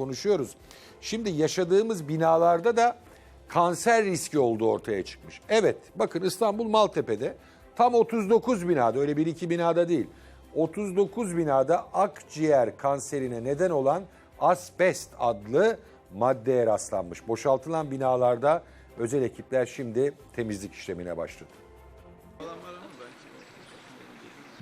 konuşuyoruz. Şimdi yaşadığımız binalarda da kanser riski olduğu ortaya çıkmış. Evet bakın İstanbul Maltepe'de tam 39 binada öyle bir iki binada değil. 39 binada akciğer kanserine neden olan asbest adlı maddeye rastlanmış. Boşaltılan binalarda özel ekipler şimdi temizlik işlemine başladı.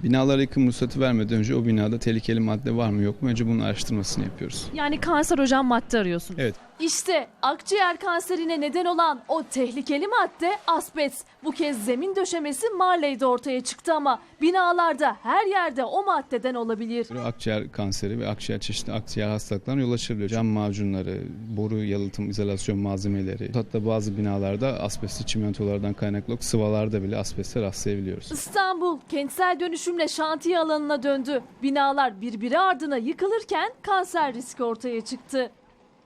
Binalara yıkım ruhsatı vermeden önce o binada tehlikeli madde var mı yok mu önce bunun araştırmasını yapıyoruz. Yani kanserojen madde arıyorsun. Evet. İşte akciğer kanserine neden olan o tehlikeli madde asbest. Bu kez zemin döşemesi Marley'de ortaya çıktı ama binalarda her yerde o maddeden olabilir. Akciğer kanseri ve akciğer çeşitli akciğer hastalıklarına yol açabiliyor. Cam macunları, boru yalıtım, izolasyon malzemeleri. Hatta bazı binalarda asbestli çimentolardan kaynaklı sıvalarda bile asbeste rastlayabiliyoruz. İstanbul kentsel dönüşümle şantiye alanına döndü. Binalar birbiri ardına yıkılırken kanser riski ortaya çıktı.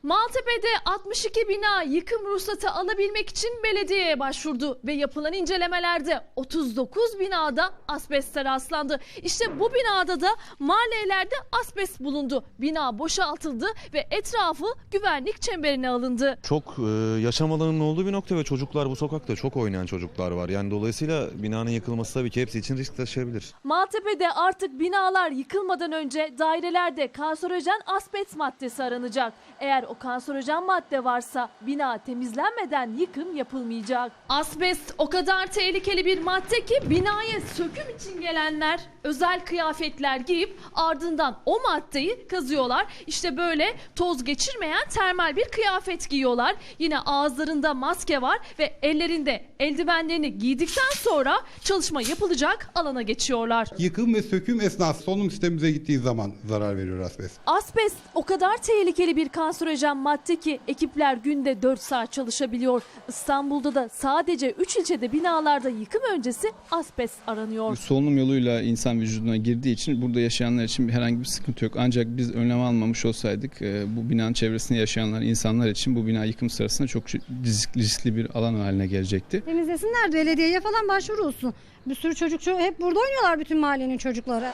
Maltepe'de 62 bina yıkım ruhsatı alabilmek için belediyeye başvurdu ve yapılan incelemelerde 39 binada asbeste rastlandı. İşte bu binada da mahallelerde asbest bulundu. Bina boşaltıldı ve etrafı güvenlik çemberine alındı. Çok e, yaşam alanının olduğu bir nokta ve çocuklar bu sokakta çok oynayan çocuklar var. Yani dolayısıyla binanın yıkılması tabii ki hepsi için risk taşıyabilir. Maltepe'de artık binalar yıkılmadan önce dairelerde kanserojen asbest maddesi aranacak. Eğer o kanserojen madde varsa bina temizlenmeden yıkım yapılmayacak. Asbest o kadar tehlikeli bir madde ki binaya söküm için gelenler özel kıyafetler giyip ardından o maddeyi kazıyorlar. İşte böyle toz geçirmeyen termal bir kıyafet giyiyorlar. Yine ağızlarında maske var ve ellerinde eldivenlerini giydikten sonra çalışma yapılacak alana geçiyorlar. Yıkım ve söküm esnası solunum sistemimize gittiği zaman zarar veriyor asbest. Asbest o kadar tehlikeli bir kanserojen madde ki ekipler günde 4 saat çalışabiliyor. İstanbul'da da sadece 3 ilçede binalarda yıkım öncesi asbest aranıyor. Solunum yoluyla insan vücuduna girdiği için burada yaşayanlar için herhangi bir sıkıntı yok. Ancak biz önlem almamış olsaydık e, bu binanın çevresinde yaşayanlar insanlar için bu bina yıkım sırasında çok riskli, riskli bir alan haline gelecekti. Temizlesinler belediyeye falan başvuru olsun. Bir sürü çocuk ço- hep burada oynuyorlar bütün mahallenin çocukları.